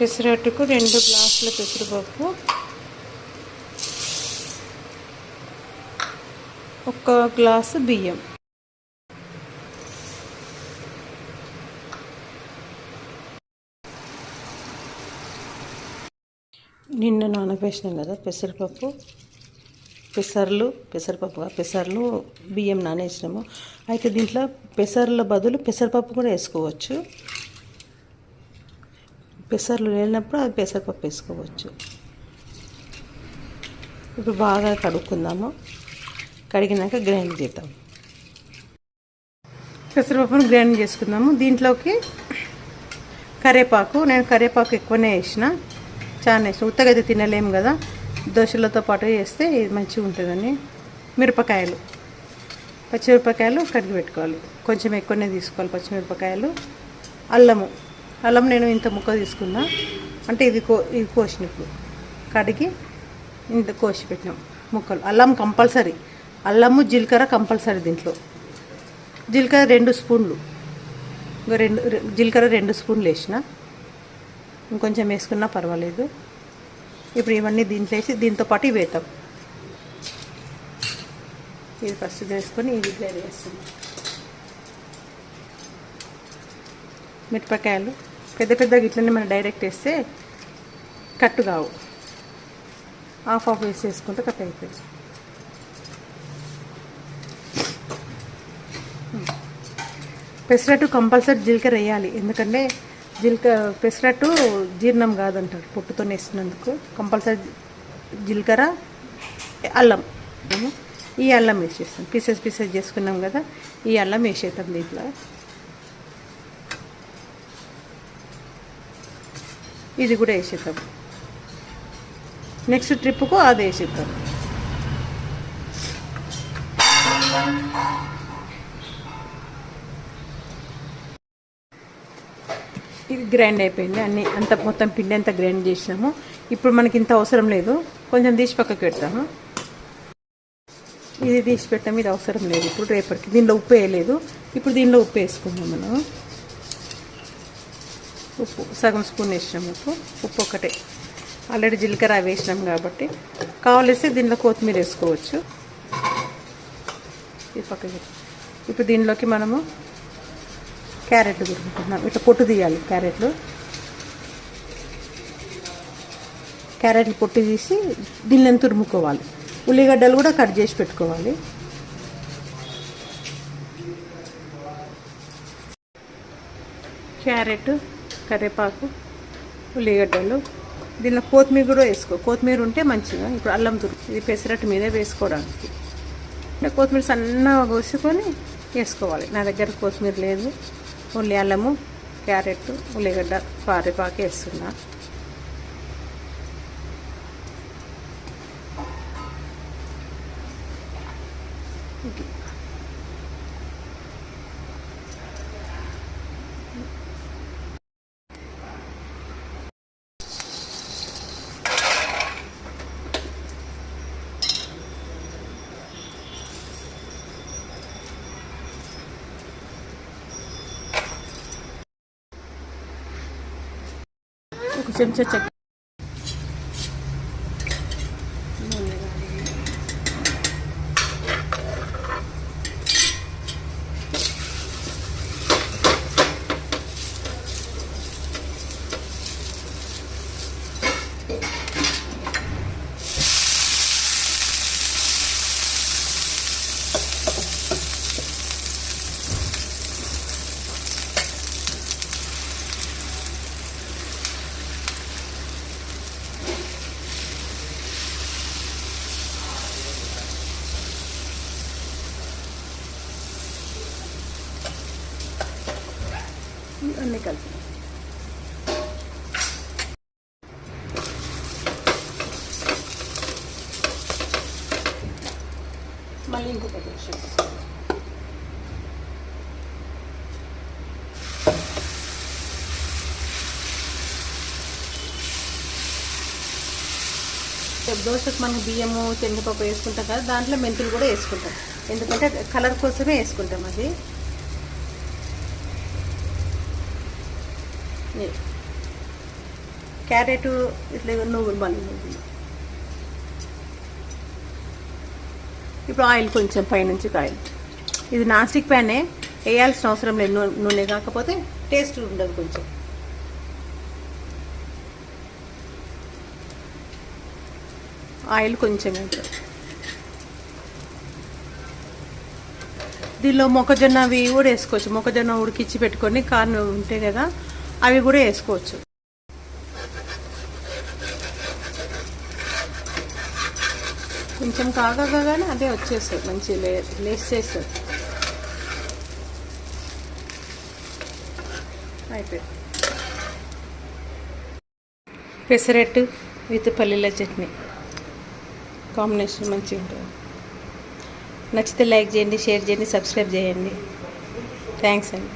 పెసరట్టుకు రెండు గ్లాసుల పెసరపప్పు ఒక గ్లాసు బియ్యం. నిన్న నానబేసినాం కదా పెసరపప్పు. పెసర్లు పెసరపప్పు పెసర్లు బియ్యం నానేసినాము. అయితే దీంట్లో పెసర్ల బదులు పెసరపప్పు కూడా వేసుకోవచ్చు. పెసర్లు లేనప్పుడు అది పెసరపప్పు వేసుకోవచ్చు. ఇప్పుడు బాగా కడుక్కుందాము. కడిగినాక గ్రైండ్ చేద్దాం. పెసరపప్పును గ్రైండ్ చేసుకుందాము. దీంట్లోకి కరేపాకు నేను కరేపాకు ఎక్కువనే వేసిన. చాలా వేసిన. ఉత్తగా అయితే తినలేము కదా. దోశలతో పాటు వేస్తే ఇది మంచిగా ఉంటుందని మిరపకాయలు. పచ్చిమిరపకాయలు కడిగి పెట్టుకోవాలి. కొంచెం ఎక్కువనే తీసుకోవాలి పచ్చిమిరపకాయలు. అల్లము. అల్లం నేను ఇంత ముక్క తీసుకున్నా. అంటే ఇది కో ఇది కోసిన ఇప్పుడు కడిగి ఇంత కోసి పెట్టినాం ముక్కలు. అల్లం కంపల్సరీ. అల్లము జీలకర్ర కంపల్సరీ దీంట్లో. జీలకర్ర రెండు స్పూన్లు. రెండు జీలకర్ర రెండు స్పూన్లు వేసిన. ఇంకొంచెం వేసుకున్నా పర్వాలేదు. ఇప్పుడు ఇవన్నీ దీంట్లో వేసి దీంతో పాటు ఇవి వేద్దాం. ఇది ఫస్ట్ వేసుకొని ఇది గ్రైండ్ మిరపకాయలు. పెద్ద పెద్దగా ఇట్లనే మనం డైరెక్ట్ వేస్తే కట్టు కావు. హాఫ్ హాఫ్ వేసి చేసుకుంటే కట్ అవుతుంది పెసరట్టు కంపల్సరీ జీలకర్ర వేయాలి. ఎందుకంటే జీలకర్ర పెసరట్టు జీర్ణం కాదంటారు పొట్టుతో వేసినందుకు కంపల్సరీ జీలకర్ర అల్లం. ఈ అల్లం వేసేస్తాం. పీసెస్ పీసెస్ చేసుకున్నాం కదా ఈ అల్లం వేసేస్తాం దీంట్లో. ఇది కూడా వేసేద్దాం. నెక్స్ట్ ట్రిప్కు అది వేసేద్దాం. ఇది గ్రైండ్ అయిపోయింది. అన్ని అంత మొత్తం పిండి అంతా గ్రైండ్ చేసినాము. ఇప్పుడు మనకి ఇంత అవసరం లేదు. కొంచెం తీసి పక్కకు పెడతాము. ఇది తీసి పెట్టాము ఇది అవసరం లేదు. ఇప్పుడు రేపటికి. దీనిలో ఉప్పు వేయలేదు. ఇప్పుడు దీనిలో ఉప్పు వేసుకుందాం మనం. ఉప్పు సగం స్పూన్ వేసినాం ఉప్పు. ఉప్పు ఒకటే. ఆల్రెడీ జీలకర్ర అవి వేసినాం కాబట్టి కావలిస్తే దీనిలో కొత్తిమీర వేసుకోవచ్చు. ఈ పక్కకి ఇప్పుడు దీనిలోకి మనము క్యారెట్లు తురుముకుందాం ఇట్లా పొట్టు తీయాలి క్యారెట్లు. క్యారెట్లు పొట్టు తీసి దీనిని తురుముకోవాలి. ఉల్లిగడ్డలు కూడా కట్ చేసి పెట్టుకోవాలి. క్యారెట్ కరివేపాకు ఉల్లిగడ్డలు. దీనిలో కొత్తిమీర కూడా వేసుకో. కొత్తిమీర ఉంటే మంచిగా. ఇప్పుడు అల్లం తురుకు ఇది పెసరట్టు మీదే వేసుకోవడానికి. అంటే కొత్తిమీర సన్నగా కోసుకొని వేసుకోవాలి. నా దగ్గర కొత్తిమీర లేదు. ఉల్లి అల్లము క్యారెట్ ఉల్లిగడ్డ కరివేపాకు వేస్తున్నా. ఓకే. aku macam cacat అన్నీ కలిపి. మళ్ళీ ఇంకొక దోశ దోశకు మనం బియ్యము శనగపప్పు వేసుకుంటాం కదా దాంట్లో మెంతులు కూడా వేసుకుంటాం. ఎందుకంటే కలర్ కోసమే వేసుకుంటాం అది. క్యారెట్ ఇట్లా నువ్వులు మళ్ళీ నువ్వులు. ఇప్పుడు ఆయిల్ కొంచెం పైనుంచి ఆయిల్ ఇది నాస్టిక్ ప్యానే వేయాల్సిన అవసరం లేదు నూ- నూనె కాకపోతే టేస్ట్ ఉండదు కొంచెం. ఆయిల్ కొంచెం వేద్దాం. దీనిలో మొక్కజొన్న అవి కూడా వేసుకోవచ్చు. మొక్కజొన్న ఉడికిచ్చి పెట్టుకొని కార్న్ ఉంటాయి కదా అవి కూడా వేసుకోవచ్చు. కొంచెం కాగగానే అదే వచ్చేస్తుంది మంచి లే లేస్ చేస్తుంది. అయిపోయింది. పెసరట్టు విత్ పల్లీల చట్నీ. కాంబినేషన్ మంచిగా ఉంటుంది. నచ్చితే లైక్ చేయండి షేర్ చేయండి సబ్స్క్రైబ్ చేయండి. థ్యాంక్స్ అండి.